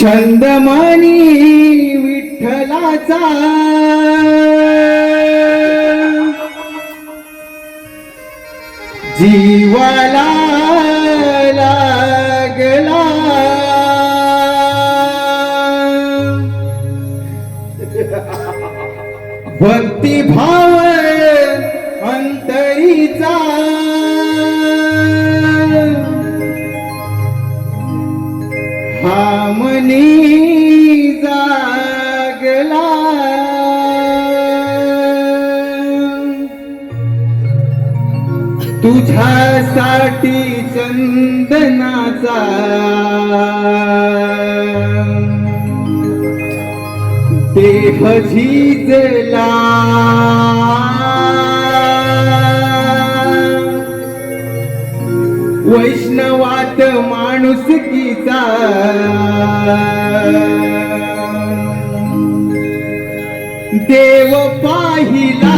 छंदमानी विठ्ठलाचा. जीवाला लागला. भक्तिभाव धामनी जागला. तुझ्यासाठी चंदनाचा. देह झिजला. वैष्णवात माणुसकीचा देव पाहिला.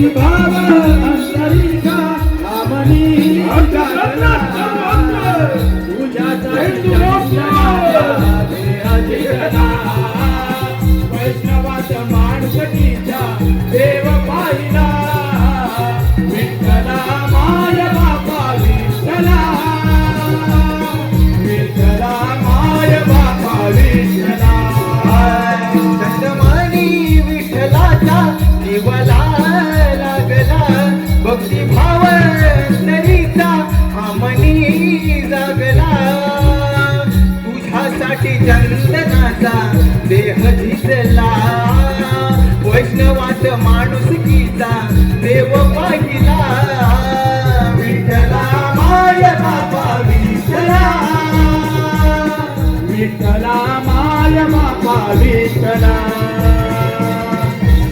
भक्तिभाव विठ्ठला.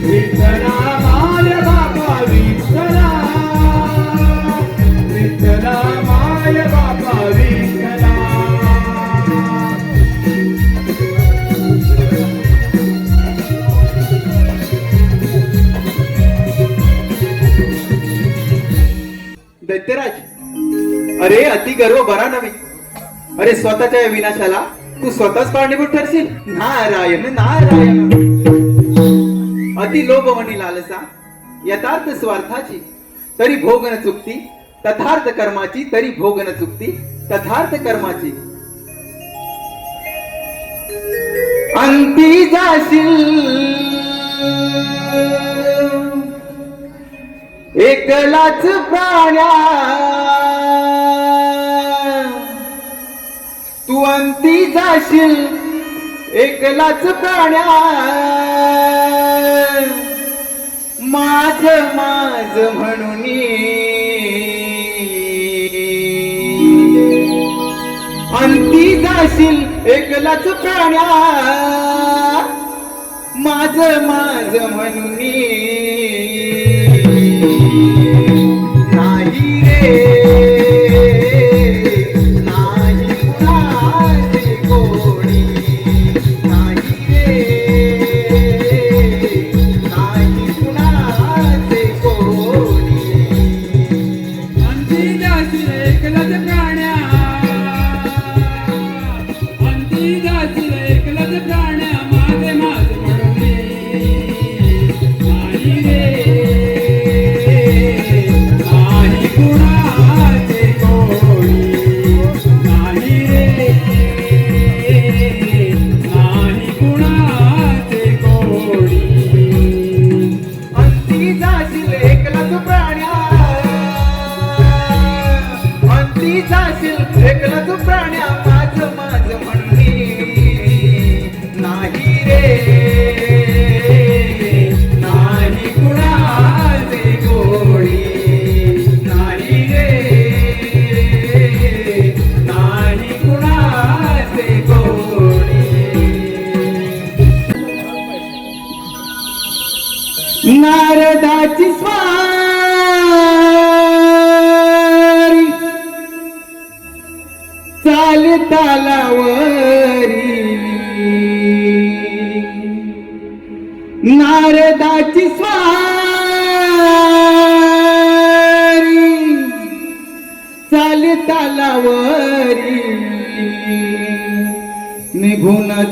विठ्ठला माय बाबा विठ्ठला. विठ्ठला माय बाबा विठ्ठला. दैत्यराज अरे अति गर्व बरा नव्हे. अरे स्वतःच्या विनाशाला तू स्वतःच कारणीभूत ठरशील? नारायण नारायण. अति लोभवणी लालसा यथार्थ स्वार्थाची तरी भोग न चुकती तथार्थ कर्माची तरी भोग न चुकती तथार्थ कर्माची. अंती जाशील. एकलाच प्राण्या तू अंती जाशील एकलाच प्राण्या माझ माझ म्हणून अंती जाशील एकलाच प्राण्या माझ माझ म्हणून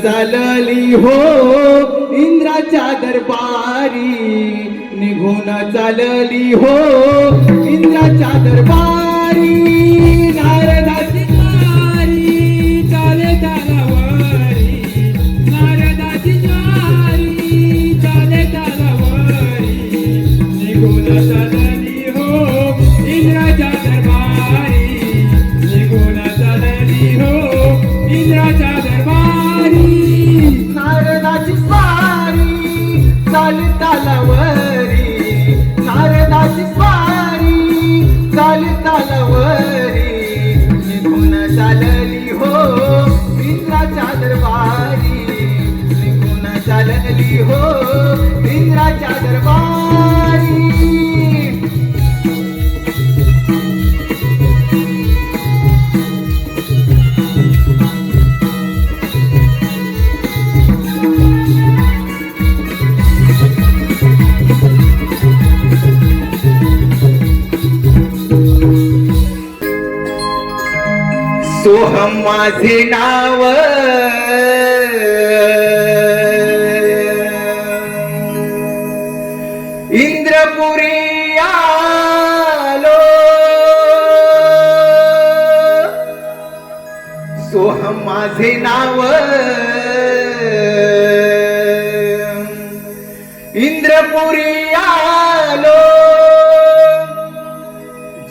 चालली हो इंद्राच्या दरबारी. निघून चालली हो इंद्राच्या दरबारी. आली हो इंद्राच्या दरबारी? सोहम माझे नाव माझे नाव इंद्रपुरी आलो.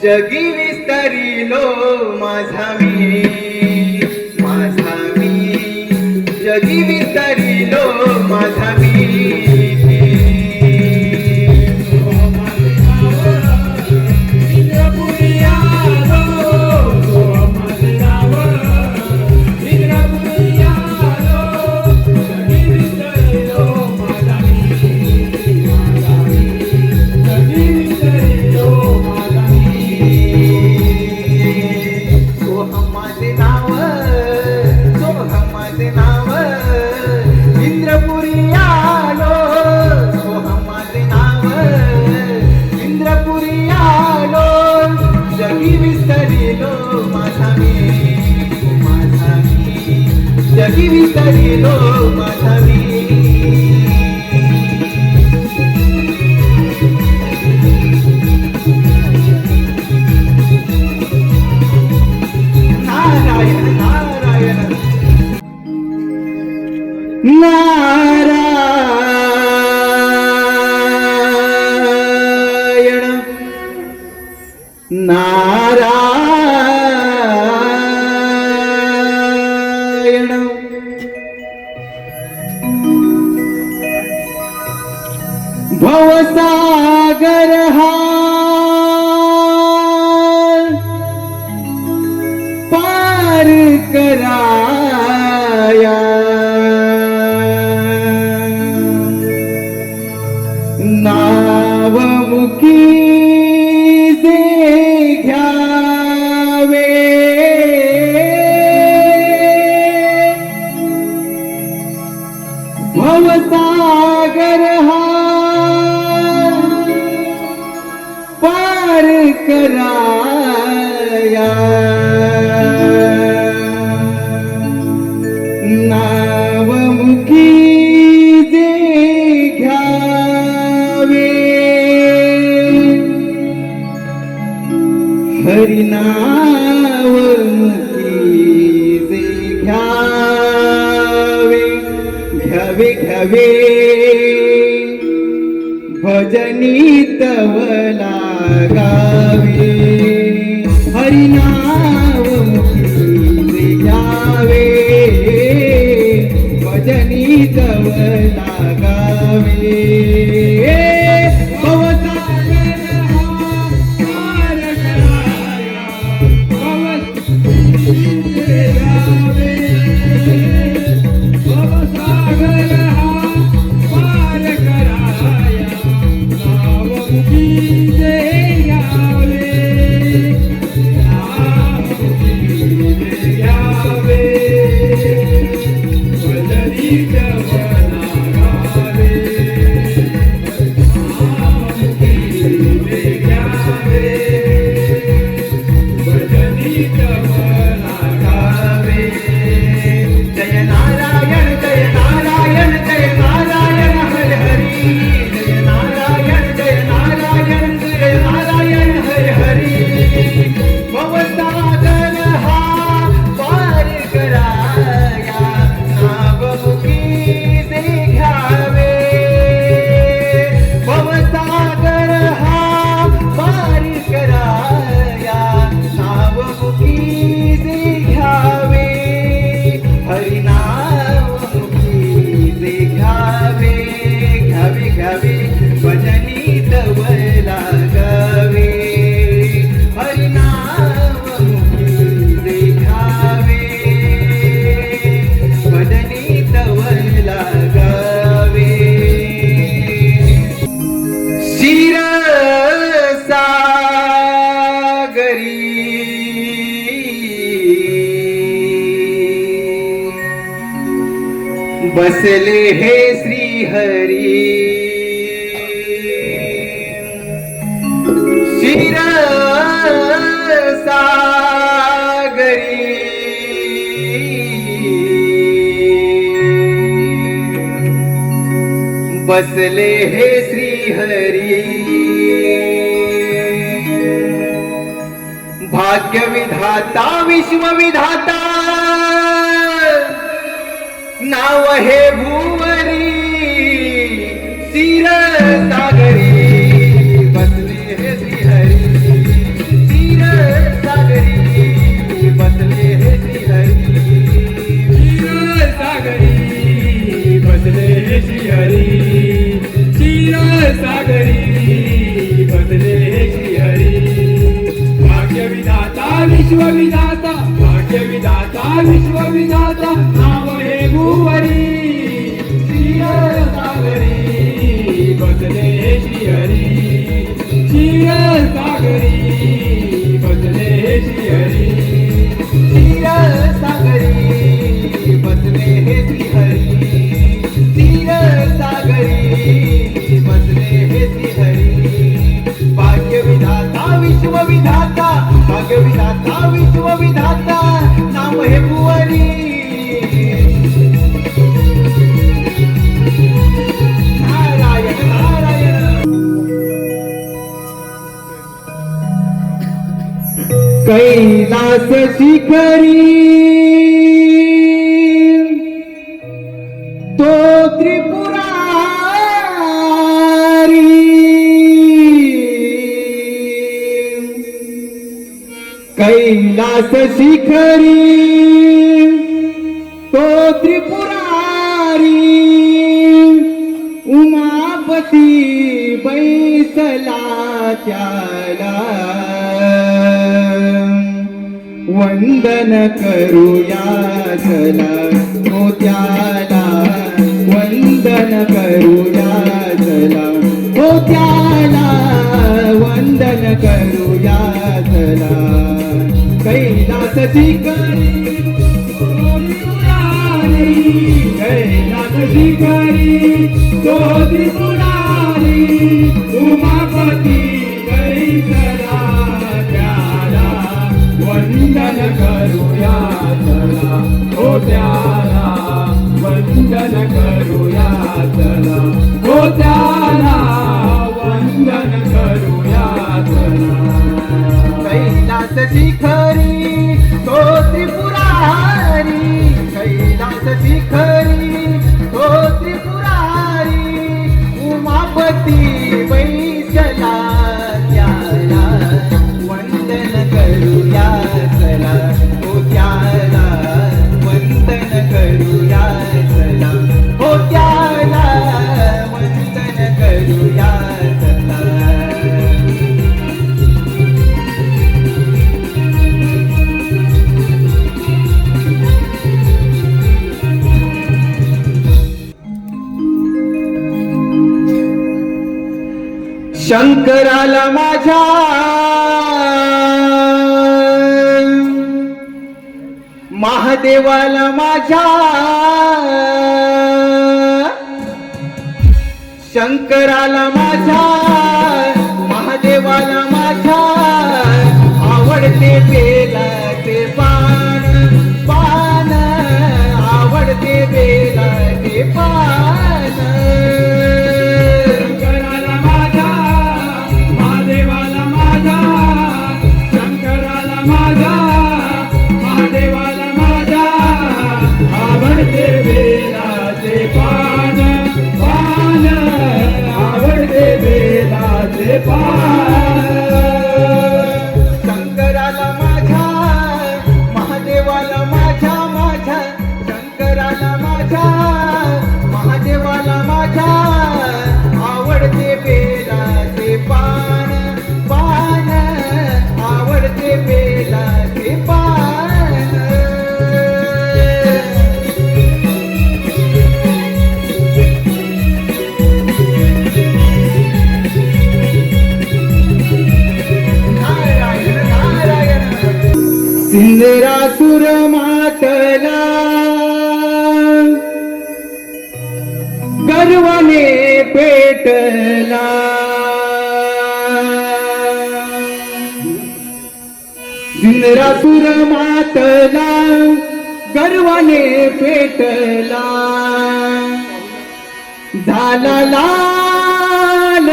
जगी विस्तरिलो माझा मी माझा मी. जगी विस्तरिलो माझा मी. നാരായണ. നാരായണ. विघवे भजनी तव लागावे. हरिनाव मुखी जावे. भजनी तव लागावे. बसले हे श्री हरी. शिर सागरी बसले हे श्री हरी. भाग्य भाग्यविधाता विश्वविधाता भाग्य विधाता विश्वविधाता नाव हे भुवरी शिर सागरी बसले हे श्रीहरी शिर सागरी बसले हे श्रीहरी सागरी बसले श्रीहरी सागरी बसले श्रीहरी भाग्यविधाता विश्वविधाता भाग्यविधाता विश्वविधाता। नाव हे भाग्य विधाता विश्व विधाता नाम हे कुवरी नारायण नारायण. कैलास शिखरी शि शिखरी तो त्रिपुरारी उमापती बैसला त्याला वंदन करूया चला तो त्याला कैलास शिखरी कैलास शिखरी तो त्रिपुरारी उमापती कैसला त्याला वंदन करूया चला. हो त्याला वंदन करूया चला. हो त्याला वंदन करूया चला. कैलास शिखरी कैलास शिखरी महादेवाला माझ्या शंकराला माझ्या महादेवाला माझ्या आवडते पेला सिंदरासुर मातला गर्वाने पेटला. दिनरासुर मातला गर्वाने पेटला. झाला लाल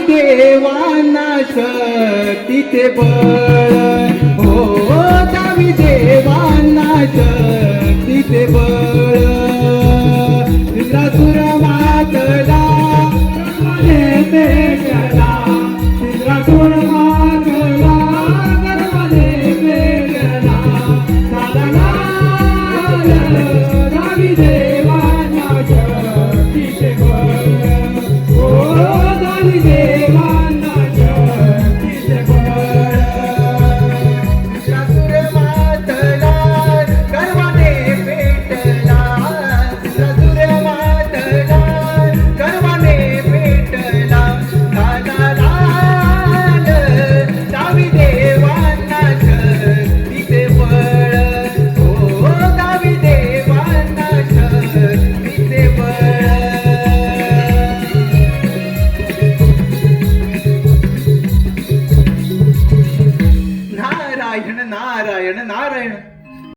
देवाना तिथे बळ. हो, हो दावी देवाना तिथे बळ. इंद्रासुर मातला